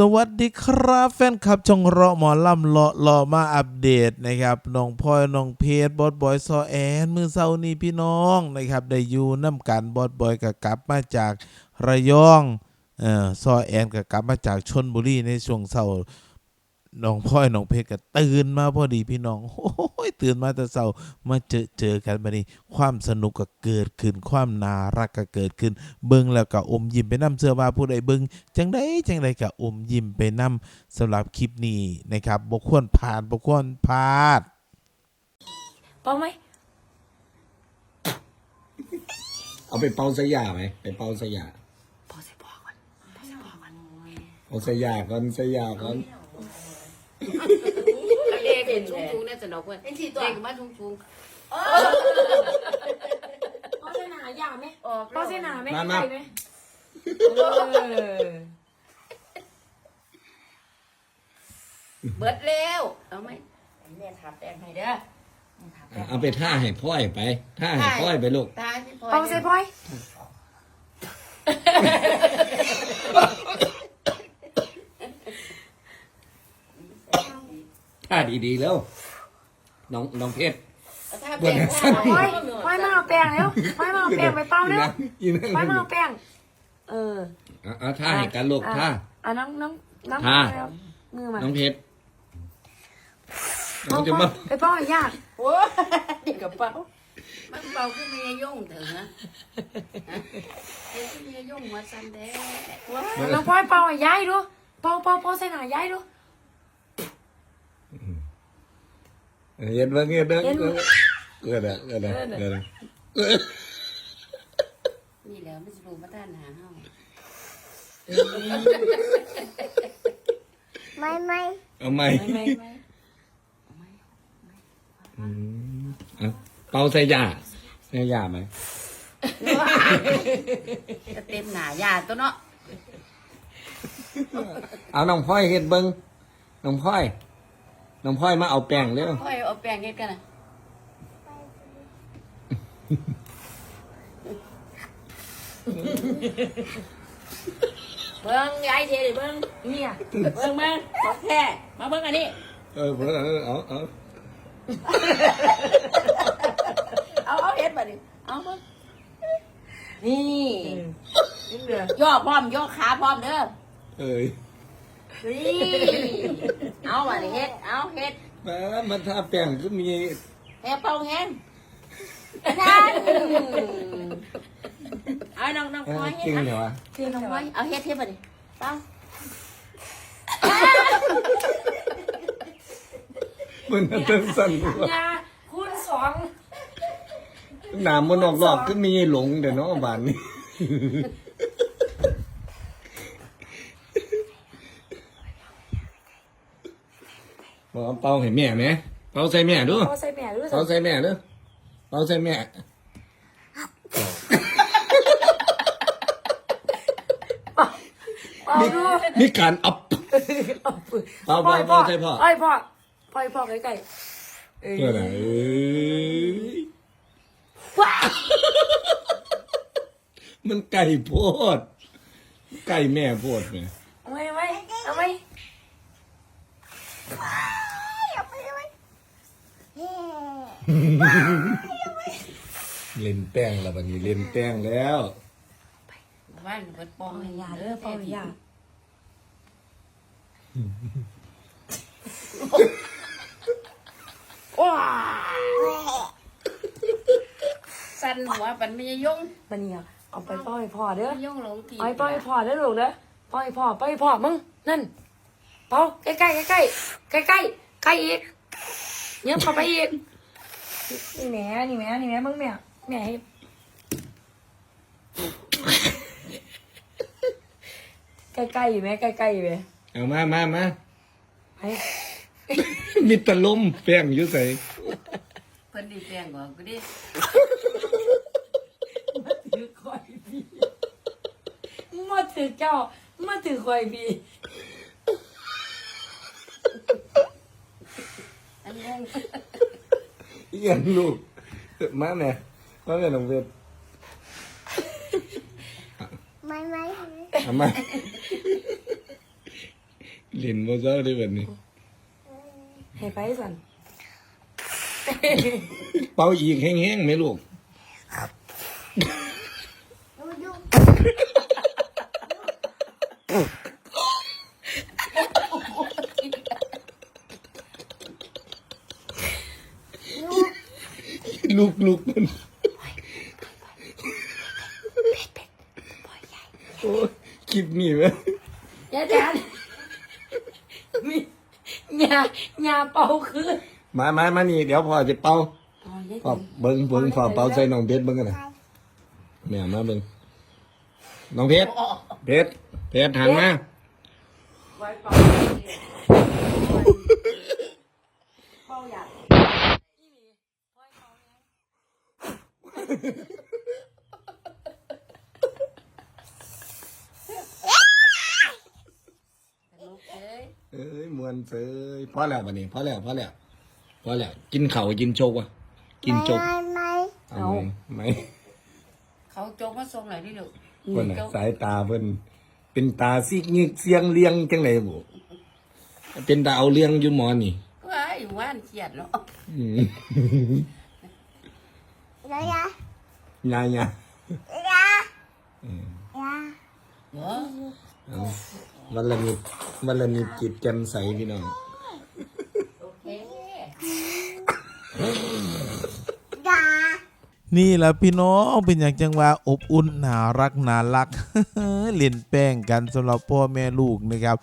สวัสดีครับแฟนคลับช่องรอหมอลำเลาะรอมาอัปเดตนะครับน้องพลอยน้องเพชรบอสบอยซอแอนมือเซานี่พี่น้องนะครับได้อยู่น้ำกันบอสบอยกับกลับมาจากระยองเออซอแอนกับกลับมาจากชนบุรีในช่วงเศร้า น้องพลอยน้องเพชรก็ตื่นมาพอดีพี่น้องโอ้ยตื่นมาแต่เศร้ามาเจอเจอกันมานี้ ความสนุกก็เกิดขึ้น ความน่ารักก็เกิดขึ้น เบิ่งแล้วก็อมยิ้มไปนํเสื้อว่าผู้ใดเบิ่งจังไดจังไดก็อมยิ้มไปนํสำหรับคลิปนี้นะครับบ่ควรผ่านบ่ควรพลาดเป้าไหมเอาไปเป่าสยาไหมไปเป่าสยาพอใส่พอก่อนพอใส่พอก่อนเอาสยาก่อนสยาก่อน เด็กเห็นชุ่งๆเนี่ย จะดอกเว้ยเด็กมาชุ่งพอใส่หนาอยางไหมๆออกพอใส่หนาไหมมา ใส่ไหมเบิดแล้วเอาไหมแม่ทับแดงให้เด้ออะเอาไปท่าให้พ่อยไปท่าให้พ่อยไปลูกตาที่พอเป้าใส่พอยท่าดีๆแล้ว น้องน้องเพชรถ้าเป็นพอยพอยมาเอาแป้งแล้วพอยมาเอาแป้งไปเป้าแล้วอีนั่งพอยมาเอาแป้ง เออเอาเอาท่าให้กันลูกท่า อะน้องน้องน้องท่ามือมาน้องเพชรน้เป้าองจะเป้ามา ไปเป้าให้ยากโอ้เด็กกับเป้ามันเบาขึ้นไม่ยุ่งเถอะนะเด็กขึ้นไม่ยุ่งมาซันแด้ว้าน้องพลอยเป้าให้ยายดูเป้าเป้าเป้าใส่หนายายดู เห็นว่าเงี้ยเด้อเกิดเกิดอะเกิดอะเกิดอะนี่แล้วไม่จะรู้มาด้านหาเฮาไม่ไม่เอาไหมไม่ไม่อืมเอาเป่าสยาสยาไหมจะเต็มหนายาตัวเนาะเอาน้องพ่อยเฮ็ดเบิ้งน้องพ่อย น้องพ่อยมาเอาแป้งเร็วค่อยเอาแป้งเฮ็ดกันนะเบิ่งยายเทดิเบิ่งเนี่ยเบิ่งมาของแท้มาเบิ่งอันนี้เออเพิ่นเอาเอาเอาเอาเอาเฮ็ดมาดิเอาเบิ่งนี่นี่เหลือย่อพร้อมย่อขาพร้อมเด้อ เอ้ยนี่ เอามาดิเฮ็ด เอาเฮ็ดมามันทาแป้งก็มีแฮ่เป่าแห้งนั่นเอาน้องน้องเอ้พลอยยเฮ็จริดงเอาเหรอวะน้องพลอยเอาเฮ็ดเฮ็ดมาดิเป่ามันเติมสั่นกว่ายาคูณสองหนามมันออกรอบก็มีหลงเดี๋ยวเนาะบานนี้ บอกเอาเป่าให้แม่ไหมเป่าใส่แม่ดูเป้าใส่แม่ดูสิเป่าใส่แม่ดูเป่าใส่แม่ เป้าดูมีการอัพเป้าเป้าเป้าใส่พ่อ ไอ้ยพ่อพ่อพ่อใกล้ๆเอ้ยเพื่ออะไรเอ้ยว้ามันไก่โพด ไก่แม่โพดเนี่ย เอาไหมเอาไหมเอาไหม อย่าไปเลยเฮ้ เล่นแป้งแล้วบัดนี้เล่นแป้งแล้วบ้านเปิดปองเป้าให้ให้ยาาเด้อเป้าให้ยาว้าสั่นหัวปันไม่ยยุ่งบันนี้อะเอาไปเป้าให้พ่อเด้อไม่ยุ่งหลงทีเอาไปเป้าให้พ่อเด้อลูกเด้อเป้าให้พ่อเป้าให้พ่อมึงนั่นเป้าใกล้ใกล้ใกล้ใกล้ใกล้ใกล้อีกเนี้ยเข้าไปอีก นี่แหม่นี่แหม่นี่แหม่มึงแม่แม่ให้ใกล้ใกล้อยู่ไหมใกล้ใกล้อยู่ไหมเอามามามาไปมีแตะลมแป้งอยู่ใส่เพิ่นดีแปลงบอกกูดิถือคอยบีมาถือเจ้ามาถือคอยบีอันงง เอียนลูกมาแม่มาแม่น้องเวทไม่ไม่เอามาเล่นบ่เซ้าได้แบบนี้ ให้ไปสั่น เป่าอีกแห้งๆไหมลูก ดูดู ลูกลูกมันโอ้ยคลิปนี้ไหมยายแตนมียายาเป่าคืนมามามานี่เดี๋ยวพ่อจะเป่าอ๋อยายพ่อแตนเบิ้งเบิ้งพ่อเป่าใส่น้องเพชรเบิ้งกันนะแม่มาเบิ้งน้องเพชรเพชรเพชรหันมาไว้เป่าเป่าอยาก ลูก เอ้ยเอ้ยมวนเฟ้ยพอแล้วบัดนี้พอแล้วพอแล้วพอแล้วกินเข่าวกินโจกวะกินโจกไม่ไม่เอาไหมไหมเขาโจกมาส่งไหนดิลูกเพิ่นน่ะสายตาเพิ่นเป็นตาซีกงีกเสียงเลียงจังไดบุเป็นตาเอาเลียงอยู่หมอนี่ว้ายว่านเขียดเนาะ อืม ยายายายายายาเออยาเนาะเอาวันละนิดวันละนิดจิตแจ่มใสพี่น้องโอเคยานี่แหละพี่น้องเป็นอย่างจังว่าอบอุ่นน่ารักน่ารักเล่นแป้งกันสำหรับพ่อแม่ลูกนะครับ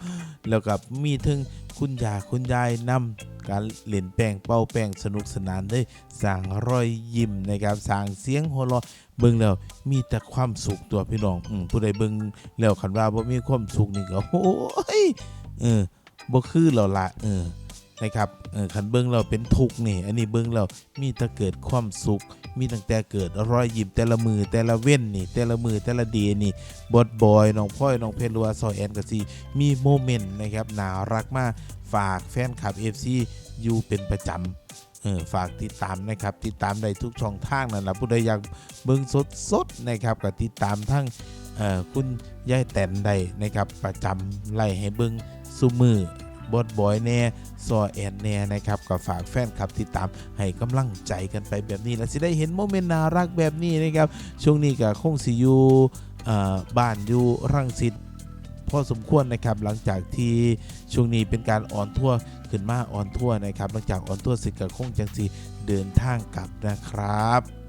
แล้วกับมีถึง คุณยาคุณยายนำการเล่นแป้งเป่าแป้งสนุกสนานได้สร้างรอยยิ้มนะครับสร้างเสียงหัวเราะเบิ่งแล้วมีแต่ความสุขตัวพี่น้องอืมผู้ใดเบิ่งแล้วคันว่าบ่มีความสุขนี่ก็โอ้ยเออบ่คือแล้วล่ะเออ นะครับเออคันเบิ่งแล้วเป็นทุกข์นี่ อันนี้เบิ่งแล้วมีแต่เกิดความสุข มีตั้งแต่เกิดรอยยิ้มแต่ละมือแต่ละเว้นนี่ แต่ละมือแต่ละเดีนี่บดบอยน้องพ่อยน้องเพชรหรือว่าซอยแอนก็สิมีโมเมนต์นะครับน่ารักมากฝากแฟนคลับ FC อยู่เป็นประจำเออฝากติดตามนะครับ ติดตามได้ทุกช่องทางนั่นแหละผู้ใดอยากเบิ่งสดๆนะครับก็ติดตามทั้งคุณยายแตนได้นะครับ ประจำไล่ให้เบิ่งซุมือ บดบอยแน่ซอแอนแน่นะครับก็ฝากแฟนคลับติดตามให้กำลังใจกันไปแบบนี้ แล้วสิได้เห็นโมเมนต์น่ารักแบบนี้นะครับ ช่วงนี้ก็คงสิอยู่บ้านอยู่รังสิตพอสมควรนะครับหลังจากที่ช่วงนี้เป็นการออนทัวร์ขึ้นมาออนทัวร์นะครับหลังจากออนทัวร์เสร็จก็คงจังสิเดินทางกลับนะครับ